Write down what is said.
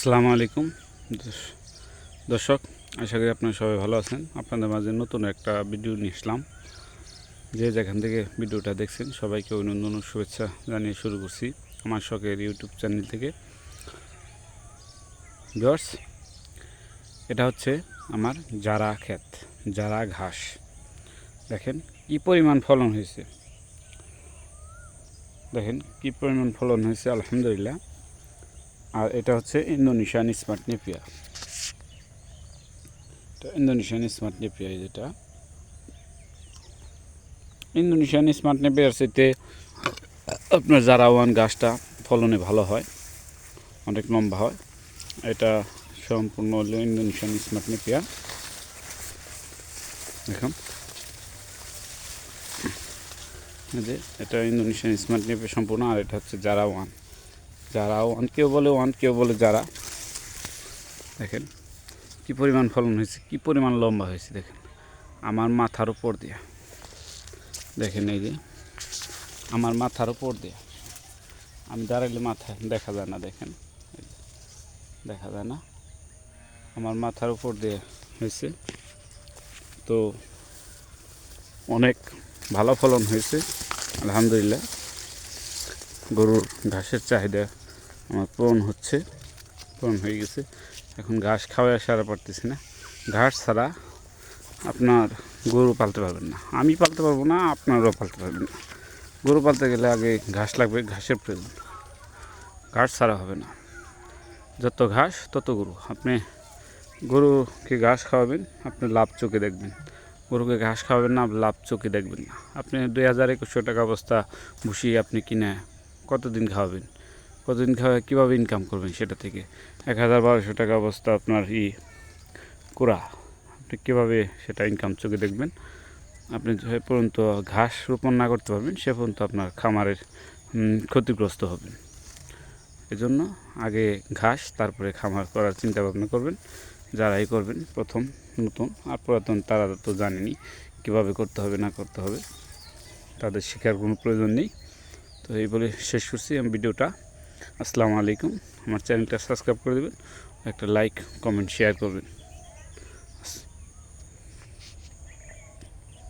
আসসালামু আলাইকুম। দর্শ- দর্শক, আশা করি আপনারা সবাই ভালো আছেন। আপনাদের মাঝে নতুন একটা ভিডিও নিয়ে আসলাম। যে যেখান থেকে ভিডিওটা দেখছেন, সবাইকে অভিনন্দন ও শুভেচ্ছা জানিয়ে শুরু করছি আমার শখের ইউটিউব চ্যানেল থেকে। ভিউয়ার্স, এটা হচ্ছে আমার জারা ক্ষেত, জারা ঘাস। দেখেন কি পরিমাণ ফলন হয়েছে। দেখেন কি পরিমাণ ফলন হয়েছে, আলহামদুলিল্লাহ। আর এটা হচ্ছে ইন্দোনেশিয়ান স্মার্ট নেপিয়ার এটা ইন্দোনেশিয়ান স্মার্ট নেপিয়ার যেটা। ইন্দোনেশিয়ান স্মার্ট নেপিয়ার সাথে আপনার জারাওয়ান গাছটা ফলনে ভালো হয়, অনেক লম্বা হয়। এটা সম্পূর্ণ হলো ইন্দোনেশিয়ান স্মার্ট নেপিয়ার দেখুন। যে, এটা ইন্দোনেশিয়ান স্মার্ট নেপিয়ার সম্পূর্ণ, আর এটা হচ্ছে জারা ওয়ান যারা ওয়ান কেউ বলে ওয়ান, কেউ বলে যারা। দেখেন, কি পরিমাণ ফলন হয়েছে, কি পরিমাণ লম্বা হয়েছে, দেখেন। আমার মাথার উপর দিয়া। দেখেন এই যে, আমার মাথার উপর দিয়া। আমি দাঁড়াইলে মাথা দেখা যায় না, দেখেন। দেখা যায় না। আমার মাথার উপর দিয়ে হয়েছে। তো অনেক ভালো ফলন হয়েছে, আলহামদুলিল্লাহ। গরুর ঘাসের চাহিদা আমার পূরণ হচ্ছে, পূরণ হয়ে গেছে। এখন ঘাস খাওয়াই সারা পারতেছি না। ঘাস ছাড়া আপনার গরু পালতে পারবেন না। আমি পালতে পারব না, আপনারাও পালতে পারবেন না। গরু পালতে গেলে আগে ঘাস লাগবে, ঘাসের প্রয়োজন। ঘাস ছাড়া হবে না। যত ঘাস, তত গরু। আপনি গরুকে ঘাস খাওয়াবেন, আপনি লাভ চোখে দেখবেন। গরুকে ঘাস খাওয়াবেন না, লাভ চোখে দেখবেন না। আপনি দুই হাজার একুশশো টাকা অবস্থা ভুসি আপনি কিনে কতদিন খাওয়াবেন? খাওয়া কীভাবে ইনকাম করবেন সেটা থেকে? এক হাজার বারোশো টাকা অবস্থা আপনার ই কুড়া। আপনি কীভাবে সেটা ইনকাম চোখে দেখবেন? আপনি যে পর্যন্ত ঘাস রোপণ না করতে পারবেন, সে পর্যন্ত আপনার খামারের ক্ষতিগ্রস্ত হবেন। এজন্য আগে ঘাস, তারপরে খামার করার চিন্তা ভাবনা করবেন। যারাই করবেন, প্রথম, নতুন আর পুরাতন, তারা তো জানেনি কীভাবে করতে হবে, না করতে হবে। তাদের শেখার কোনো প্রয়োজন নেই। তো এই বলে শেষ করছি আমি ভিডিওটা। আসসালামু আলাইকুম। আমার চ্যানেলটা সাবস্ক্রাইব করে দেবেন একটা লাইক কমেন্ট শেয়ার করবেন।